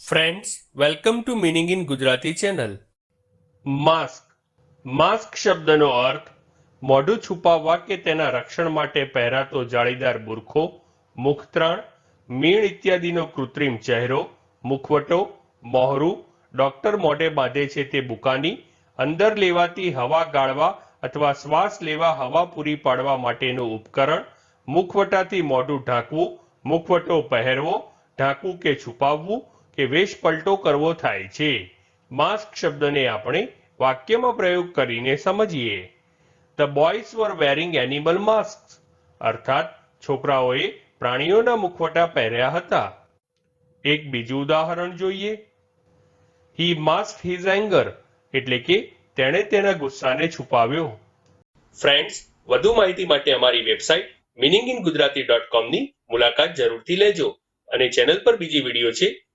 Friends welcome to meaning in Gujarati channel mask mask શબ્દનો અર્થ, મોઢું છુપાવવા કે તેના રક્ષણ માટે પહેરાતો જાળીદાર બુરખો, મુખત્રાણ, મીણ ઇત્યાદિનો કૃત્રિમ ચહેરો, મુખવટો, મોહરું, ડોક્ટર મોઢે બાંધે છે તે બુકાની, અંદર લેવાતી હવા ગાળવા અથવા શ્વાસ લેવા હવા પૂરી પાડવા માટેનું ઉપકરણ, મુખવટાથી મોઢું ઢાંકવું, મુખવટો પહેરવો, ઢાંકવું કે છુપાવવું કે વેશ પલટો કરવો થાય છે. માસ્ક શબ્દને આપણે વાક્યમાં પ્રયોગ કરીને સમજીએ. The boys were wearing animal mask અર્થાત છોકરાઓએ પ્રાણીઓના મુખવટા પહેર્યા હતા. એક બીજું ઉદાહરણ જોઈએ. હી માસ્ક હિઝ એંગર એટલે કે તેણે તેના ગુસ્સાને છુપાવ્યો. ફ્રેન્ડ્સ વધુ માહિતી માટે અમારી website meaning in Gujarati dot કોમની મુલાકાત જરૂરથી લેજો અને ચેનલ પર બીજી વીડિયો છે